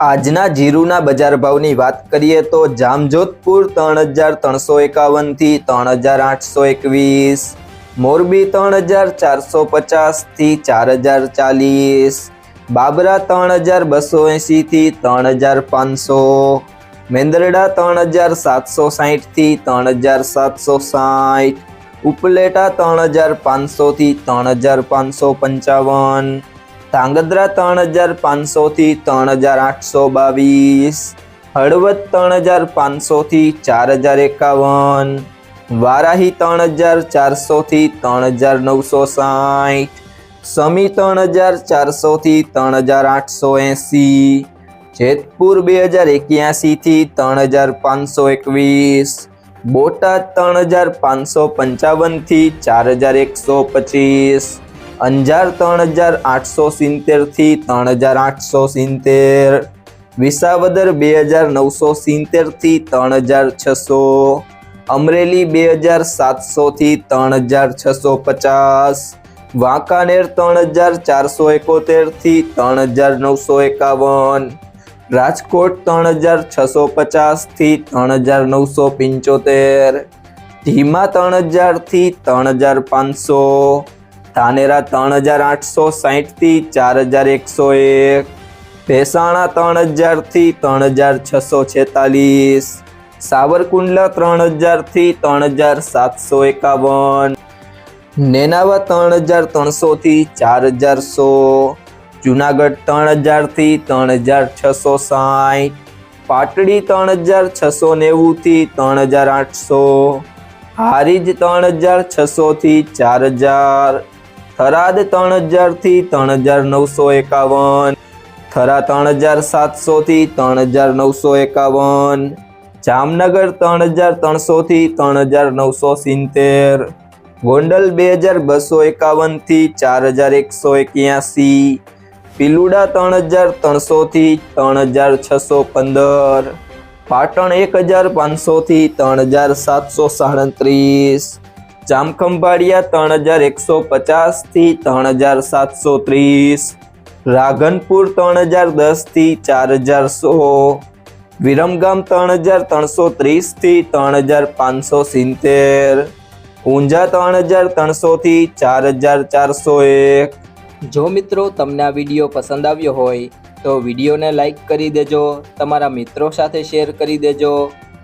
આજના જીરુના બજાર ભાવની વાત કરીએ તો જામજોધપુર ત્રણ હજાર ત્રણસો એકાવનથી ત્રણ હજાર આઠસો એકવીસ, મોરબી ત્રણ હજાર ચારસો પચાસથી ચાર હજાર ચાલીસ, બાબરા ત્રણ હજાર બસો એંશીથી ત્રણ હજાર પાંચસો, મેંદરડા ત્રણ હજાર સાતસો સાહીઠથી ત્રણ હજાર સાતસો સાઠ ઉપલેટા ત્રણ હજાર પાંચસોથી ત્રણ હજાર પાંચસો પંચાવન ધાંગધ્રા ત્રણ હજાર પાંચસોથી ત્રણ હજાર આઠસો બાવીસ, હળવદ ત્રણ હજાર પાંચસોથી ચાર હજાર એકાવન, વારાહી ત્રણ હજાર ચારસોથી ત્રણ હજાર નવસો સાઠ, સમી ત્રણ હજાર ચારસોથી ત્રણ હજાર આઠસો એંસી, જેતપુર બે હજાર એક્યાસીથી ત્રણ હજાર પાંચસો એકવીસ, બોટાદ ત્રણ હજાર પાંચસો પંચાવનથી ચાર હજાર એકસો પચીસ અંજાર ત્રણ હજાર આઠસો સિત્તેરથી ત્રણ હજાર આઠસો સિત્તેર વિસાવદર બે હજાર નવસો સિત્તેરથી ત્રણ હજાર છસો અમરેલી બે હજાર સાતસોથી ત્રણ હજાર છસો પચાસ વાંકાનેર ત્રણ હજાર ચારસો એકોતેરથી ત્રણ હજાર નવસો એકાવન રાજકોટ ત્રણ હજાર છસો પચાસથી ત્રણ હજાર નવસો પંચોતેર ધીમા ત્રણ હજારથી ત્રણ હજાર પાંચસો ધાનેરા ત્રણ હજાર આઠસો સાહીઠથી ચાર હજાર એકસો એક. ભેસાણા ત્રણ હજારથી ત્રણ હજાર છસો છેતાલીસ. સાવરકુંડલા ત્રણ હજારથી ત્રણ હજાર સાતસો એકાવન. નેનાવા ત્રણ હજાર ત્રણસોથી ચાર હજાર સો. જુનાગઢ ત્રણ હજારથી ત્રણ હજાર છસો સાઠ પાટડી ત્રણ હજાર છસો નેવુંથી ત્રણ હજાર આઠસો. હારીજ ત્રણ હજાર છસોથી ચાર હજાર. થરાદ ત્રણ હજારથી ત્રણ હજાર નવસો એકાવન. થરા ત્રણ હજાર સાતસોથી ત્રણ હજાર નવસો એકાવન. જામનગર ત્રણ હજાર ત્રણસોથી ત્રણ હજાર નવસો સિત્તેર. ગોંડલ બે હજાર બસો એકાવનથી ચાર હજાર એકસો એક્યાસી. પિલુડા ત્રણ હજાર ત્રણસોથી ત્રણ હજાર છસો પંદર. પાટણ એક હજાર પાંચસોથી ત્રણ હજાર સાતસો સાડત્રીસ. જામખંભાળિયા ત્રણ હજાર એકસો પચાસથી ત્રણ હજાર સાતસો ત્રીસ. રાધનપુર ત્રણ હજાર દસથી ચાર હજાર સો વિરમગામ ત્રણ હજાર ત્રણસો ત્રીસથી ત્રણ હજાર પાંચસો સિત્તેર. ઊંઝા ત્રણ હજાર ત્રણસોથી ચાર હજાર ચારસો એક. જો મિત્રો તમને આ વીડિયો પસંદ આવ્યો હોય, તો વિડીયોને લાઈક કરી દેજો, તમારા મિત્રો સાથે શેર કરી દેજો.